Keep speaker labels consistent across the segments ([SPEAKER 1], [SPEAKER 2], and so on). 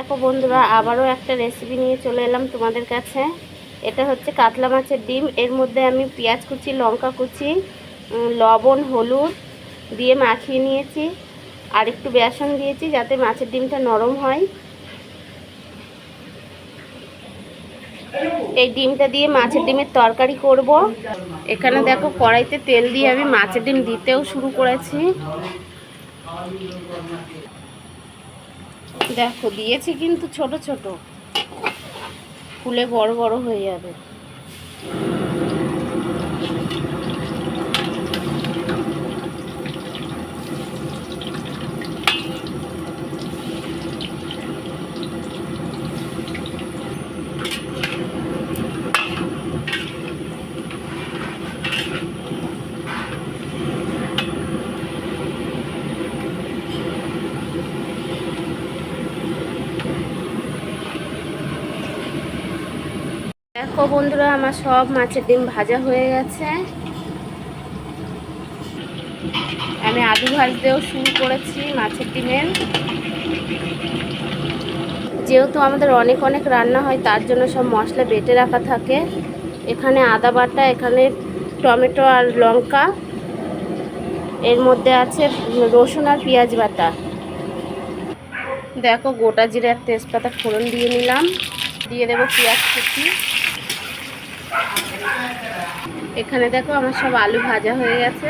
[SPEAKER 1] দেখো বন্ধুরা, আবারও একটা রেসিপি নিয়ে চলে এলাম তোমাদের কাছে। এটা হচ্ছে কাতলা মাছের ডিম। এর মধ্যে আমি পেঁয়াজ কুচি, লঙ্কা কুচি লবণ, হলুদ দিয়ে মাখিয়ে নিয়েছি। আর একটু বেসন দিয়েছি যাতে মাছের ডিমটা নরম হয়। এই ডিমটা দিয়ে মাছের ডিমের তরকারি করব। এখানে দেখো কড়াইতে তেল দিয়ে আমি মাছের ডিম দিতেও শুরু করেছি। দেখো দিয়েছি কিন্তু ছোট ছোট। ফুলে বড় বড় হয়ে যাবে। দেখো বন্ধুরা, আমার সব মাছের ডিম ভাজা হয়ে গেছে। আমি আলু ভাজতেও শুরু করেছি মাছের ডিমের। যেহেতু আমাদের অনেক অনেক রান্না হয়, তার জন্য সব মশলা বেটে রাখা থাকে। এখানে আদা বাটা, এখানে টমেটো আর লঙ্কা। এর মধ্যে আছে রসুন আর পেঁয়াজ বাটা। দেখো গোটা জিরে আর তেজপাতা ফোড়ন দিয়ে নিলাম। দিয়ে দেবো পেঁয়াজ কুচি। এখানে দেখো আমার সব আলু ভাজা হয়ে গেছে।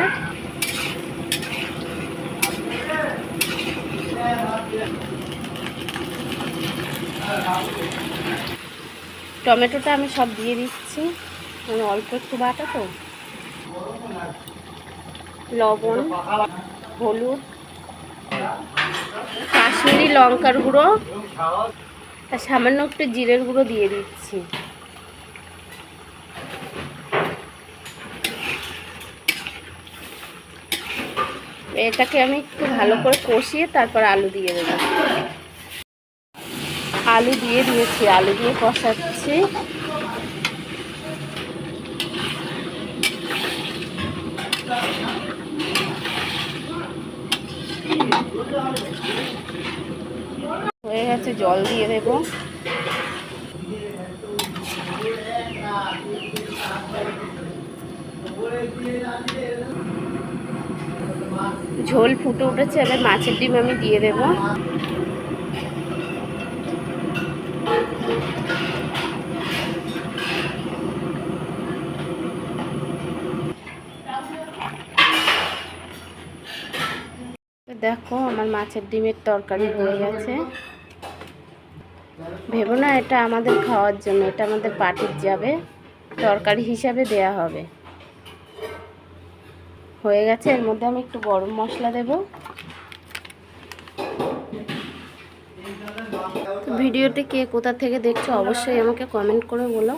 [SPEAKER 1] টমেটোটা আমি সব দিয়ে দিচ্ছি। মানে অল্প একটু বাটা তো। লবণ, হলুদ, কাশ্মীরি লঙ্কার গুঁড়ো, আর সামান্য একটু জিরের গুঁড়ো দিয়ে দিচ্ছি। এটাকে আমি একটু ভালো করে কষিয়ে তারপর আলু দিয়ে দেবো। আলু দিয়ে দিয়েছি, আলু দিয়ে কষাচ্ছি। হয়ে গেছে, জল দিয়ে দেবো। ঝোল ফুটে উঠেছে, এবার মাছের ডিম আমি দিয়ে দেব। দেখো, আমার মাছের ডিমের তরকারি হয়ে গেছে। ভেবো না, এটা আমাদের খাওয়ার জন্য, এটা আমাদের পার্টির যাবে, তরকারি হিসাবে দেয়া হবে। হয়ে গেছে। এর মধ্যে আমি একটু গরম মশলা দেব। ভিডিওটি কে কোথা থেকে দেখছ অবশ্যই আমাকে কমেন্ট করে বলো।